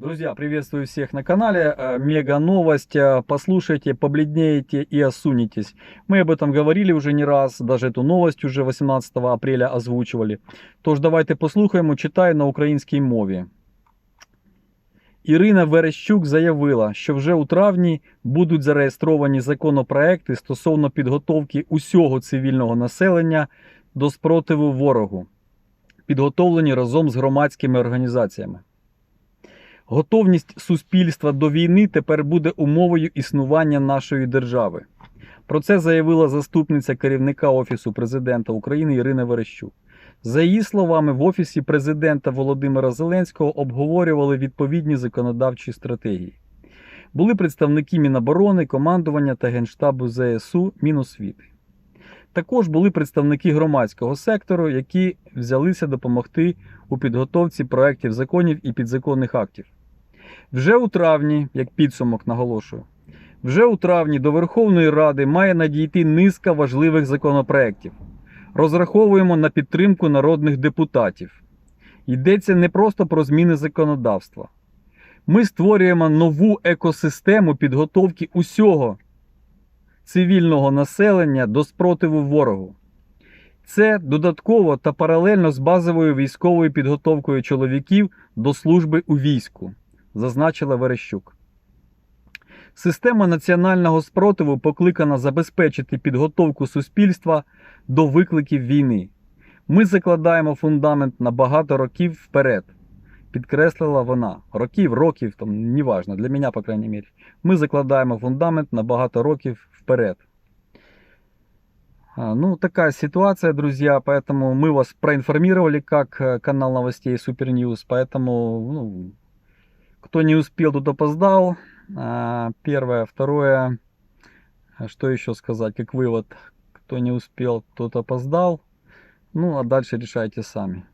Друзья, приветствую всех на канале. Э, Мега новость. Э, Послушайте, побледнеете и осунетесь. Мы об этом говорили уже не раз. Даже эту новость уже 18 апреля озвучивали. Тож давайте послухаємо, читаю на українській мові. Ірина Верещук заявила, що вже у травні будуть зареєстровані законопроекти стосовно підготовки усього цивільного населення до спротиву ворогу, підготовлені разом з громадськими організаціями. Готовність суспільства до війни тепер буде умовою існування нашої держави. Про це заявила заступниця керівника Офісу президента України Ірина Верещук. За її словами, в Офісі президента Володимира Зеленського обговорювали відповідні законодавчі стратегії. Були представники Міноборони, командування та Генштабу ЗСУ Міносвіти. Також були представники громадського сектору, які взялися допомогти у підготовці проєктів законів і підзаконних актів. Вже у травні, як підсумок наголошую, вже у травні до Верховної Ради має надійти низка важливих законопроєктів. Розраховуємо на підтримку народних депутатів. Йдеться не просто про зміни законодавства. Ми створюємо нову екосистему підготовки усього цивільного населення до спротиву ворогу. Це додатково та паралельно з базовою військовою підготовкою чоловіків до служби у війську, зазначила Верещук. Система національного спротиву покликана забезпечити підготовку суспільства до викликів війни. Ми закладаємо фундамент на багато років вперед, підкреслила вона. Років, років, там, неважно, для мене, по крайней мере. Мы закладаем фундамент на багато років вперед. А, Ну, такая ситуация, друзья, поэтому мы вас проинформировали как э, канал новостей Super News, поэтому, ну, кто не успел, тот опоздал. А, Первое. Второе, а что еще сказать, как вывод, кто не успел, тот опоздал. Ну, а дальше решайте сами.